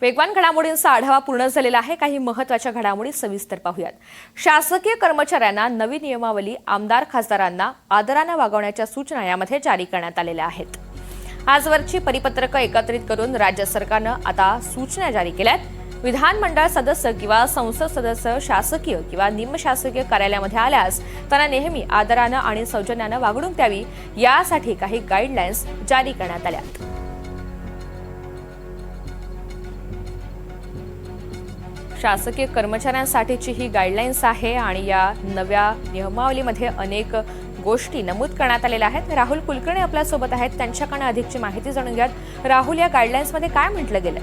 वेगवान घडामोडींचा आढावा पूर्ण झालेला आहे. काही महत्त्वाच्या घडामोडी सविस्तर पाहूयात. शासकीय कर्मचाऱ्यांना नवी नियमावली आमदार खासदारांना आदरानं वागवण्याच्या सूचना यामध्ये जारी करण्यात आलेल्या आहेत. आजवरची परिपत्रकं एकत्रित करून राज्य सरकारनं आता सूचना जारी केल्यात. विधानमंडळ सदस्य किंवा संसद सदस्य शासकीय किंवा निमशासकीय कार्यालयामध्ये आल्यास त्यांना नेहमी आदरानं आणि सौजन्यानं वागणूक द्यावी. यासाठी काही गाईडलाईन्स जारी करण्यात आल्यात. शासकीय कर्मचाऱ्यांसाठीची ही गाईडलाईन्स आहे आणि या नव्या नियमावलीमध्ये अनेक गोष्टी नमूद करण्यात आलेल्या आहेत. राहुल कुलकर्णी आपल्यासोबत आहेत. त्यांच्याकडनं अधिकची माहिती जाणून घ्यात. राहुल या गाईडलाईन्समध्ये काय म्हटलं गेलं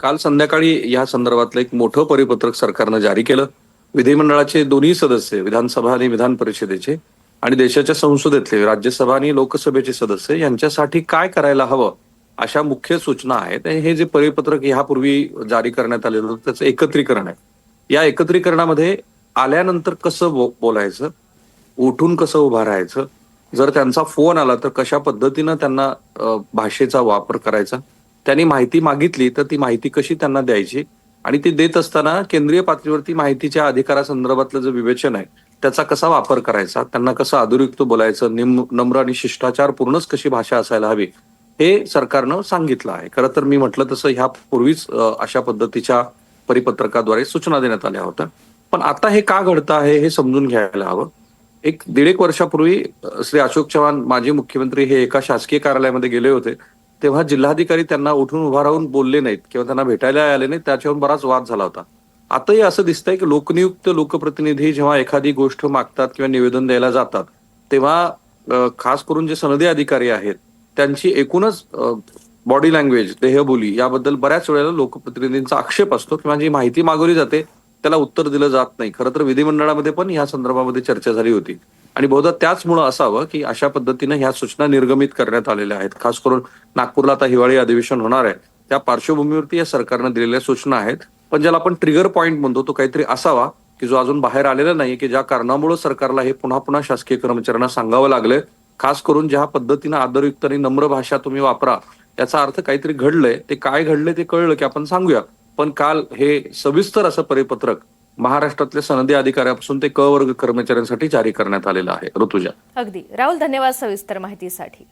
काल संध्याकाळी या संदर्भातलं एक मोठं परिपत्रक सरकारनं जारी केलं. विधिमंडळाचे दोन्ही सदस्य विधानसभा आणि विधान परिषदेचे आणि देशाच्या संसदेतले राज्यसभा आणि लोकसभेचे सदस्य यांच्यासाठी काय करायला हवं अशा मुख्य सूचना आहेत हे जे परिपत्रक ह्यापूर्वी जारी करण्यात आलेलं होतं त्याचं एकत्रीकरण आहे. या एकत्रीकरणामध्ये आल्यानंतर कसं बो- बोलायचं? उठून कसं उभं राहायचं? जर त्यांचा फोन आला तर कशा पद्धतीनं त्यांना भाषेचा वापर करायचा? त्यांनी माहिती मागितली तर ती माहिती कशी त्यांना द्यायची? आणि ती देत असताना केंद्रीय पातळीवरती माहितीच्या अधिकारासंदर्भातलं जे विवेचन आहे त्याचा कसा वापर करायचा? त्यांना कसं आदुरुक्त बोलायचं? निम नम्र आणि शिष्टाचार पूर्णच कशी भाषा असायला हवी? हे सरकारनं सांगितलं आहे. खरं तर मी म्हटलं तसं ह्या पूर्वीच अशा पद्धतीच्या परिपत्रकाद्वारे सूचना देण्यात आल्या होत्या. पण आता हे का घडतं आहे हे समजून घ्यायला हवं. एक दीड एक वर्षापूर्वी श्री अशोक चव्हाण माजी मुख्यमंत्री हे एका शासकीय कार्यालयामध्ये गेले होते. तेव्हा जिल्हाधिकारी त्यांना उठून उभा राहून बोलले नाहीत किंवा त्यांना भेटायला आले नाहीत त्याच्यावर बराच वाद झाला होता. आताही असं दिसतंय की लोकनियुक्त लोकप्रतिनिधी जेव्हा एखादी गोष्ट मागतात किंवा निवेदन द्यायला जातात तेव्हा खास करून जे सनदी अधिकारी आहेत त्यांची एकूणच बॉडी लँग्वेज देहबोली याबद्दल बऱ्याच वेळेला लोकप्रतिनिधींचा आक्षेप असतो किंवा जी माहिती मागवली जाते त्याला उत्तर दिलं जात नाही. खरं तर विधिमंडळामध्ये पण ह्या संदर्भामध्ये चर्चा झाली होती. आणि बहुधा त्याचमुळं असावं की अशा पद्धतीनं ह्या सूचना निर्गमित करण्यात आलेल्या आहेत. खास करून नागपूरला आता हिवाळी अधिवेशन होणार आहे. त्या पार्श्वभूमीवरती या सरकारनं दिलेल्या सूचना आहेत. पण ज्याला आपण ट्रिगर पॉईंट म्हणतो तो काहीतरी असावा की जो अजून बाहेर आलेला नाही की ज्या कारणामुळे सरकारला हे पुन्हा पुन्हा शासकीय कर्मचाऱ्यांना सांगावं लागलंय खास करून ज्या पद्धतीनं आदरयुक्त आणि नम्र भाषा तुम्ही वापरा याचा अर्थ काहीतरी घडलंय. ते काय घडलंय ते कळलं की आपण सांगूया. पण काल हे सविस्तर असं परिपत्रक महाराष्ट्रातल्या सनदी अधिकाऱ्यापासून ते क वर्ग कर्मचाऱ्यांसाठी जारी करण्यात आलेलं आहे. ऋतुजा. अगदी. राहुल धन्यवाद सविस्तर माहितीसाठी.